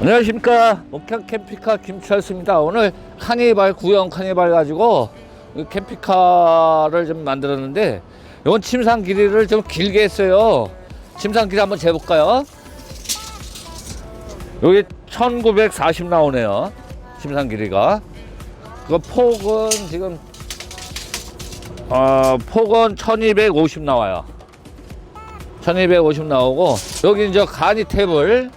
안녕하십니까. 목향 캠핑카 김철수입니다. 오늘 카니발 구형 카니발 가지고 이 캠핑카를 좀 만들었는데 이건 침상 길이를 좀 길게 했어요. 침상 길이 한번 재볼까요? 여기 1940 나오네요. 침상 길이가. 그 폭은 지금 어, 폭은 1250 나와요. 1250 나오고 여기 이제 간이 탭을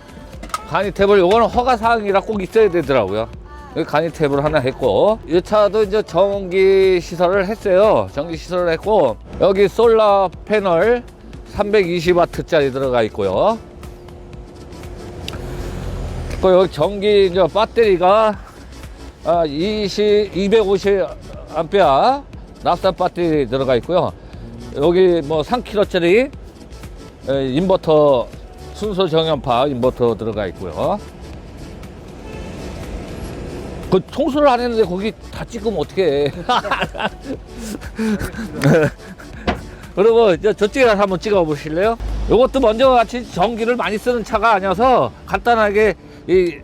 간이 탭을 요거는 허가 사항이라 꼭 있어야 되더라고요. 여기 간이 탭을 하나 했고 이 차도 이제 전기 시설을 했어요. 전기 시설을 했고 여기 솔라 패널 320와트짜리 들어가 있고요. 또 여기 전기 이제 배터리가 아, 20, 250 암페어 납사 배터리 들어가 있고요. 여기 뭐 3kg짜리 인버터 순서 정연파 인버터 들어가 있고요. 그 청소를 안 했는데 거기 다 찍으면 어떡해. 그리고 이제 저쪽에 가서 한번 찍어 보실래요? 이것도 먼저 같이 전기를 많이 쓰는 차가 아니어서 간단하게 이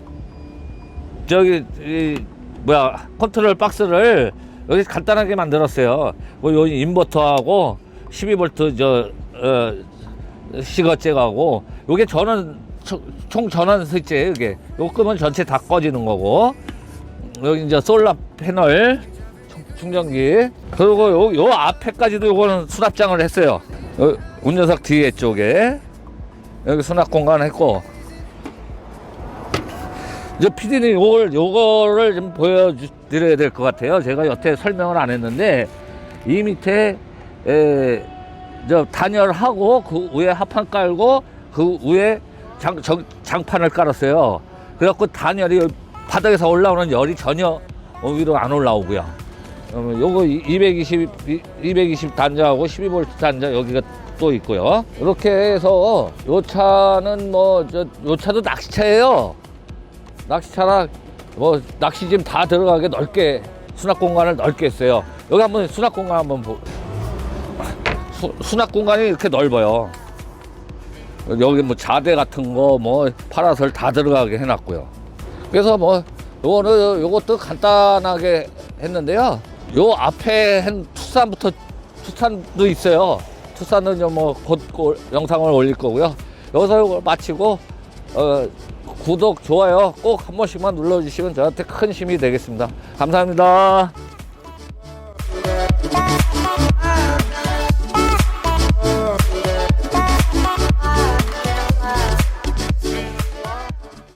저기 이 뭐야 컨트롤 박스를 여기 간단하게 만들었어요. 뭐요 인버터하고 12V 저 어, 시거잭하고 요게 전원 총- 총 전원 스위치 이게 요 끄면 전체 다 꺼지는 거고 여기 이제 솔라 패널 충- 충전기. 그리고 요, 요 앞에까지도 요거는 수납장을 했어요. 요 운전석 뒤에 쪽에. 여기 수납 공간 했고. 이제 PD님 요걸 요거를 좀 보여드려야 될 것 같아요. 제가 여태 설명을 안 했는데 이 밑에 에, 저 단열하고 그 위에 합판 깔고 그 위에 장, 정- 장판을 깔았어요. 그래갖고 단열이 바닥에서 올라오는 열이 전혀 어, 위로 안 올라오고요. 어, 요거 220, 220 단자하고 12V 단자 여기가 또 있고요. 이렇게 해서 요 차는 뭐, 저, 요 차도 낚시차예요. 낚시차라 뭐, 낚시짐 다 들어가게 넓게 수납 공간을 넓게 했어요. 여기 한번 수납 공간 한번 보, 수, 수납 공간이 이렇게 넓어요. 여기 뭐 자대 같은 거 뭐 파라솔 다 들어가게 해놨고요. 그래서 뭐 요거는 요것도 간단하게 했는데요. 요 앞에 한 투싼부터 투싼도 있어요. 투싼은 뭐곧 영상을 올릴 거고요. 여기서 이걸 마치고 어, 구독 좋아요 꼭 한 번씩만 눌러주시면 저한테 큰 힘이 되겠습니다. 감사합니다.